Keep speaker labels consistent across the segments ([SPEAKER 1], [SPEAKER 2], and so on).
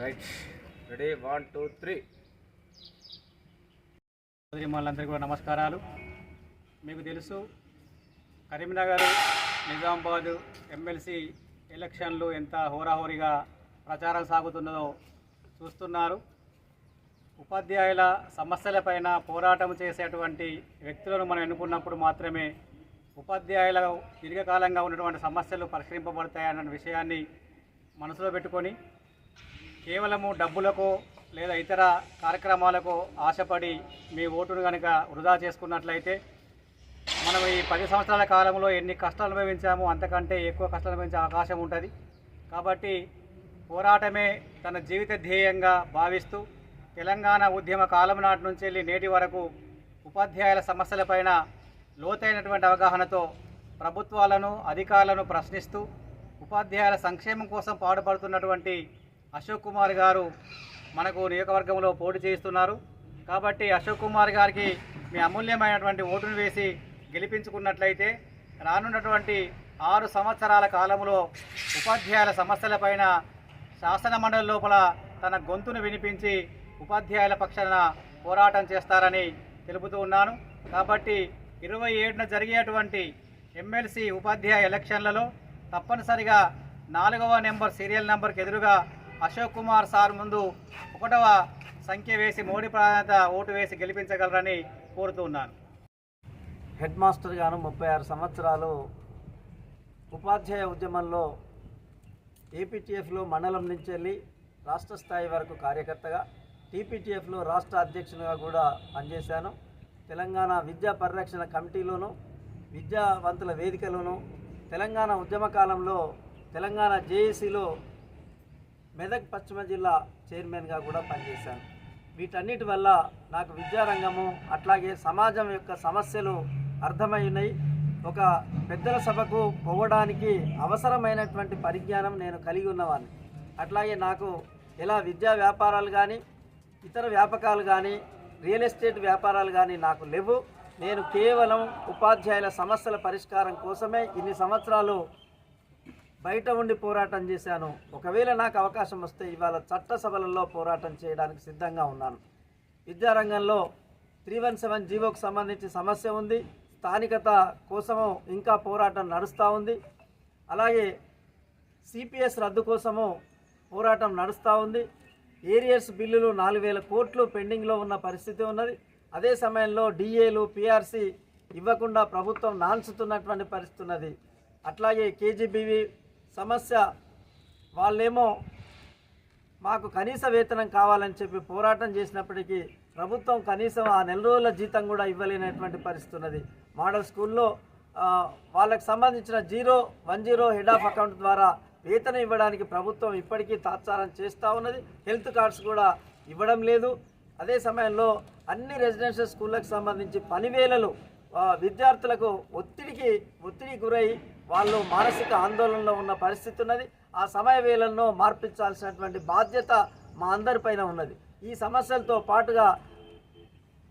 [SPEAKER 1] Right ready one two three
[SPEAKER 2] మళ్ళందరికీ కూడా నమస్కారాలు. మీకు తెలుసు కరీంనగర్ నిజామాబాద్ ఎమ్మెల్సీ ఎలక్షన్లు ఎంత హోరాహోరీగా ప్రచారం సాగుతున్నదో చూస్తున్నారు. ఉపాధ్యాయుల సమస్యలపైన పోరాటం చేసేటువంటి వ్యక్తులను మనం ఎన్నుకున్నప్పుడు మాత్రమే ఉపాధ్యాయుల దీర్ఘకాలంగా ఉన్నటువంటి సమస్యలు పరిష్కరింపబడతాయన్న విషయాన్ని మనసులో పెట్టుకొని కేవలము డబ్బులకు లేదా ఇతర కార్యక్రమాలకు ఆశపడి మీ ఓటును కనుక వృధా చేసుకున్నట్లయితే మనం ఈ పది సంవత్సరాల కాలంలో ఎన్ని కష్టాలు అనుభవించామో అంతకంటే ఎక్కువ కష్టాలు అనుభవించే అవకాశం ఉంటుంది. కాబట్టి పోరాటమే తన జీవిత ధ్యేయంగా భావిస్తూ తెలంగాణ ఉద్యమ కాలం నాటి నుంచి వెళ్ళి నేటి వరకు ఉపాధ్యాయుల సమస్యలపైన లోతైనటువంటి అవగాహనతో ప్రభుత్వాలను అధికారులను ప్రశ్నిస్తూ ఉపాధ్యాయుల సంక్షేమం కోసం పాటుపడుతున్నటువంటి అశోక్ కుమార్ గారు మనకు నియోజకవర్గంలో పోటీ చేస్తున్నారు కాబట్టి అశోక్ కుమార్ గారికి మీ అమూల్యమైనటువంటి ఓటును వేసి గెలిపించుకున్నట్లయితే రానున్నటువంటి ఆరు సంవత్సరాల కాలంలో ఉపాధ్యాయుల సమస్యలపైన శాసన మండలి లోపల తన గొంతును వినిపించి ఉపాధ్యాయుల పక్షాన పోరాటం చేస్తారని తెలుపుతూ ఉన్నాను. కాబట్టి ఇరవై ఏడున జరిగేటువంటి ఎమ్మెల్సీ ఉపాధ్యాయ ఎలక్షన్లలో తప్పనిసరిగా నాలుగవ నెంబర్ సీరియల్ నెంబర్కి ఎదురుగా అశోక్ కుమార్ సార్ ముందు ఒకటవ సంఖ్య వేసి మోడీ ప్రాధాన్యత ఓటు వేసి గెలిపించగలరని కోరుతున్నాను
[SPEAKER 3] హెడ్ మాస్టర్ గాను ముప్పై ఆరు సంవత్సరాలు ఉపాధ్యాయ ఉద్యమంలో ఏపీటీఎఫ్లో మండలం నుంచి వెళ్ళి రాష్ట్ర స్థాయి వరకు కార్యకర్తగా టీపీటీఎఫ్లో రాష్ట్ర అధ్యక్షునిగా కూడా పనిచేశాను. తెలంగాణ విద్యా పరిరక్షణ కమిటీలోను విద్యావంతుల వేదికలోను తెలంగాణ ఉద్యమ కాలంలో తెలంగాణ జేఏసీలో మెదక్ పశ్చిమ జిల్లా చైర్మన్గా కూడా పనిచేశాను. వీటన్నిటి వల్ల నాకు విద్యారంగము అట్లాగే సమాజం యొక్క సమస్యలు అర్థమై ఒక పెద్దల సభకు పోవడానికి అవసరమైనటువంటి పరిజ్ఞానం నేను కలిగి ఉన్నవాడిని అట్లాగే నాకు ఎలా విద్యా వ్యాపారాలు కానీ ఇతర వ్యాపకాలు కానీ రియల్ ఎస్టేట్ వ్యాపారాలు కానీ నాకు లేవు. నేను కేవలం ఉపాధ్యాయుల సమస్యల పరిష్కారం కోసమే ఇన్ని సంవత్సరాలు బయట ఉండి పోరాటం చేశాను. ఒకవేళ నాకు అవకాశం వస్తే ఇవాళ చట్టసభలలో పోరాటం చేయడానికి సిద్ధంగా ఉన్నాను. విద్యారంగంలో త్రీ వన్ సెవెన్ జీవోకు సంబంధించి సమస్య ఉంది. స్థానికత కోసము ఇంకా పోరాటం నడుస్తూ ఉంది. అలాగే సిపిఎస్ రద్దు కోసము పోరాటం నడుస్తూ ఉంది. ఏరియర్స్ బిల్లులు నాలుగు వేల కోట్లు పెండింగ్లో ఉన్న పరిస్థితి ఉన్నది. అదే సమయంలో డిఏలు పిఆర్సి ఇవ్వకుండా ప్రభుత్వం నాన్చుతున్నటువంటి పరిస్థితి ఉన్నది. అట్లాగే కేజీబీవీ సమస్య. వాళ్ళేమో మాకు కనీస వేతనం కావాలని చెప్పి పోరాటం చేసినప్పటికీ ప్రభుత్వం కనీసం ఆ నెల రోజుల జీతం కూడా ఇవ్వలేనటువంటి పరిస్థితి ఉన్నది. మోడల్ స్కూల్లో వాళ్ళకు సంబంధించిన zero one zero head of account ద్వారా వేతనం ఇవ్వడానికి ప్రభుత్వం ఇప్పటికీ తాత్సారం చేస్తూ ఉన్నది. హెల్త్ కార్డ్స్ కూడా ఇవ్వడం లేదు. అదే సమయంలో అన్ని రెసిడెన్షియల్ స్కూళ్ళకు సంబంధించి పనివేళలు విద్యార్థులకు ఒత్తిడికి ఒత్తిడి గురై వాళ్ళు మానసిక ఆందోళనలో ఉన్న పరిస్థితి ఉన్నది. ఆ సమయ వేళలను మార్పించాల్సినటువంటి బాధ్యత మా అందరిపైన ఉన్నది. ఈ సమస్యలతో పాటుగా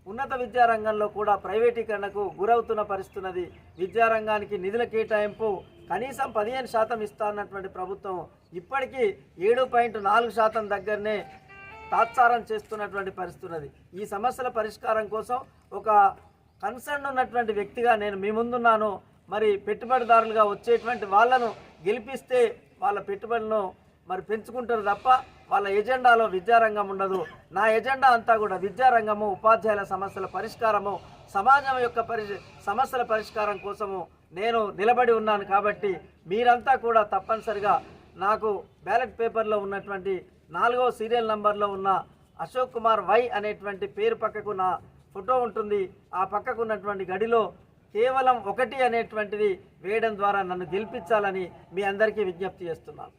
[SPEAKER 3] ఉన్నత విద్యారంగంలో కూడా ప్రైవేటీకరణకు గురవుతున్న పరిస్థితి ఉన్నది. విద్యారంగానికి నిధుల కేటాయింపు కనీసం పదిహేను శాతం ఇస్తానన్నటువంటి ప్రభుత్వం ఇప్పటికీ ఏడు పాయింట్ నాలుగు శాతం దగ్గరనే తాత్సారం చేస్తున్నటువంటి పరిస్థితి ఉన్నది. ఈ సమస్యల పరిష్కారం కోసం ఒక కన్సర్న్ ఉన్నటువంటి వ్యక్తిగా నేను మీ ముందున్నాను. మరి పెట్టుబడిదారులుగా వచ్చేటువంటి వాళ్ళను గెలిపిస్తే వాళ్ళ పెట్టుబడులను మరి పెంచుకుంటారు తప్ప వాళ్ళ ఎజెండాలో విద్యారంగం ఉండదు. నా ఎజెండా అంతా కూడా విద్యారంగము ఉపాధ్యాయుల సమస్యల పరిష్కారము సమాజం యొక్క పరి సమస్యల పరిష్కారం కోసము నేను నిలబడి ఉన్నాను కాబట్టి మీరంతా కూడా తప్పనిసరిగా నాకు బ్యాలెట్ పేపర్లో ఉన్నటువంటి నాలుగో సీరియల్ నంబర్లో ఉన్న అశోక్ కుమార్ వై అనేటువంటి పేరు పక్కకు నా ఫోటో ఉంటుంది. ఆ పక్కకు ఉన్నటువంటి గడిలో కేవలం ఒకటి అనేటువంటిది వేయడం ద్వారా నన్ను గెలిపించాలని మీ అందరికీ విజ్ఞప్తి చేస్తున్నాను.